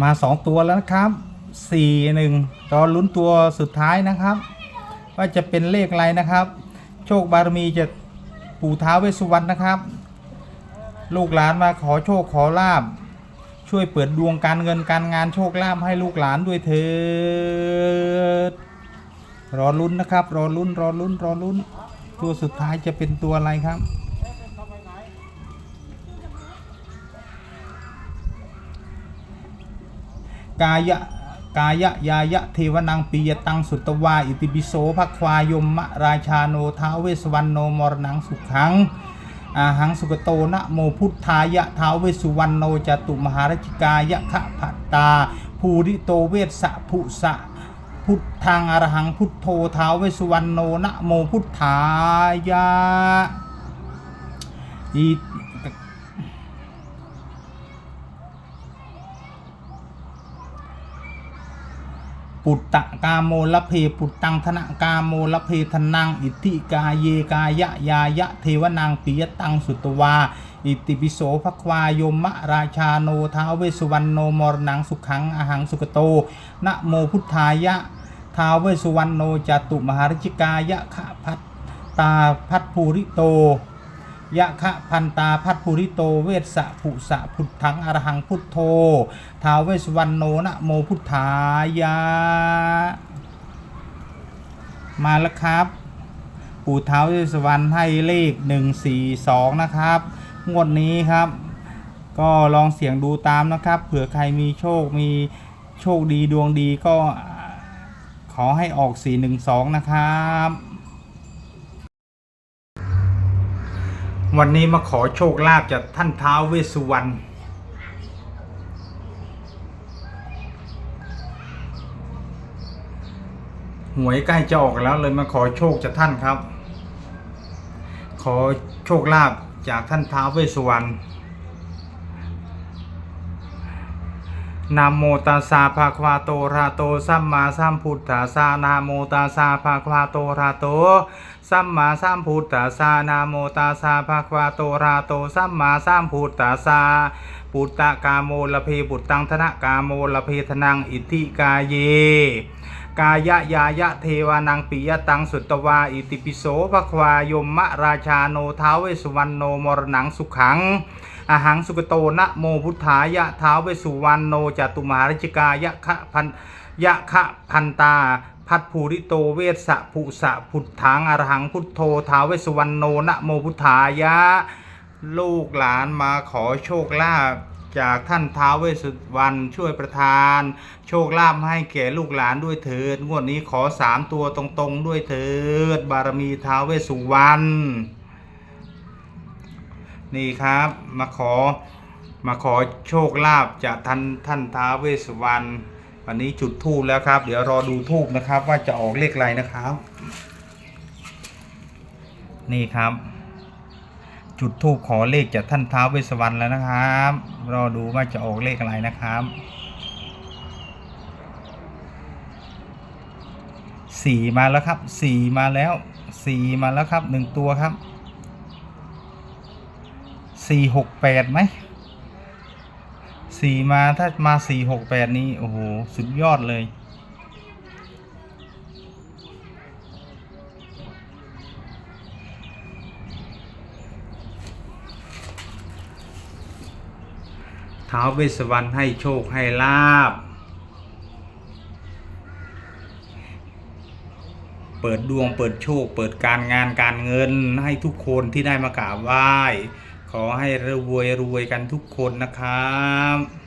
มาสองตัวแล้วนะครับสี่หนึ่งรอลุ้นตัวสุดท้ายนะครับ ว่าจะเป็นเลขอะไรนะครับ โชคบารมีจะปู่ท้าเวสสุวรรณนะครับ ลูกหลานมาขอโชคขอลาบ ช่วยเปิดดวงการเงินการงานโชคลาภให้ลูกหลานด้วยเถิดรอลุ้นนะครับ รอลุ้นรอลุ้นรอลุ้นตัวสุดท้ายจะเป็นตัวอะไรครับ กายะกายะยายะเทวนังปียตังสุตวาอิติปิโสภควายมมะราชาโนท้าเวสวรรณโนมรณังสุขังอาหังสุกโตนะโมพุทธายะท้าเวสุวรรณโนจตุมหาราชิกายะขะพัตตา ภูริโตเวสสะภุสะพุทธังอรหังพุทโธท้าเวสสุวรรณโนนะโมพุทธายะอิ ปุตตะกาโมละเพปุตตังธนกาโมละเพทนัง อิทธิกาเยกายะยายะเทวนางปิยตังสุตวา อิติปิโสภควายมะราชาโนท้าเวสุวรรณโนมรณังสุขังอหังสุกโตนะโมพุทธายะท้าเวสุวรรณโนจตุมหาราชิกายะขะพัตตาพัทภูริโต ยะคะพันตาพัทภูริโตเวสสะผุสะพุทธังอรหังพุทโธทาวเวสวรรณโนนะโมพุทธายะ มาแล้วครับ ปู่เท้าวเวสสวรรณให้เลข 142 นะครับ งวดนี้ครับ ก็ลองเสี่ยงดูตามนะครับ เผื่อใครมีโชคมีโชคดีดวงดีก็ขอให้ออก 412 นะครับ วันนี้มาขอโชคลาภจากท่านท้าวเวสุวรรณ หวยใกล้จะออกแล้วเลยมาขอโชคจากท่านครับ ขอโชคลาภจากท่านท้าวเวสุวรรณ นะโมตัสสะภะคะวะโตอะระหะโตสัมมาสัมพุทธัสสะนะโมตัสสะภะคะวะโตอะระหะโตสัมมาสัมพุทธัสสะนะโมตัสสะภะคะวะโตอะระหะโตสัมมาสัมพุทธัสสะปุตตะกาโมละเพปุตตังธนะกาโมละเพทนังอิทธิกาเยกายะยายะเทวานังปิยตังสุตวาอิติปิโสภควายมมะราชาโนท้าวเวสสุวรรณโนมรณังสุขัง อาหังสุกโตนะโมพุทธายะท้าวเวสุวรรณโนจตุมหาราชกายะคะพันยะคะพันตา พัทภูริโตเวสสะภุสะพุทธังอรหังพุทโธท้าวเวสสุวรรณโนนะโมพุทธายะ ลูกหลานมาขอโชคลาภจากท่านท้าวเวสสุวรรณช่วยประทาน โชคลาภให้แก่ลูกหลานด้วยเถิดงวดนี้ขอสามตัวตรงๆ ด้วยเถิด บารมีท้าวเวสสุวรรณ นี่ครับมาขอมาขอโชคลาภจากท่านท่านท้าวเวสสุวรรณวันนี้จุดทูบแล้วครับ เดี๋ยวรอดูทูบนะครับ ว่าจะออกเลขอะไรนะครับ นี่ครับ จุดทูบขอเลขจากท่านท้าวเวสสุวรรณแล้วนะครับ รอดูว่าจะออกเลขอะไรนะครับสี่มาแล้วครับสี่มาแล้วสี่มาแล้วครับหนึ่งตัวครับ สี่หกแปดไหมสี่มาถ้ามาสี่หกแปดนี้ โอ้โห สุดยอดเลย ท้าวเวสสวรรณให้โชค ให้ลาบ เปิดดวงเปิดโชค เปิดการงานการเงินให้ทุกคนที่ได้มากราบไหว้ ขอให้รวยรวยกันทุกคนนะครับ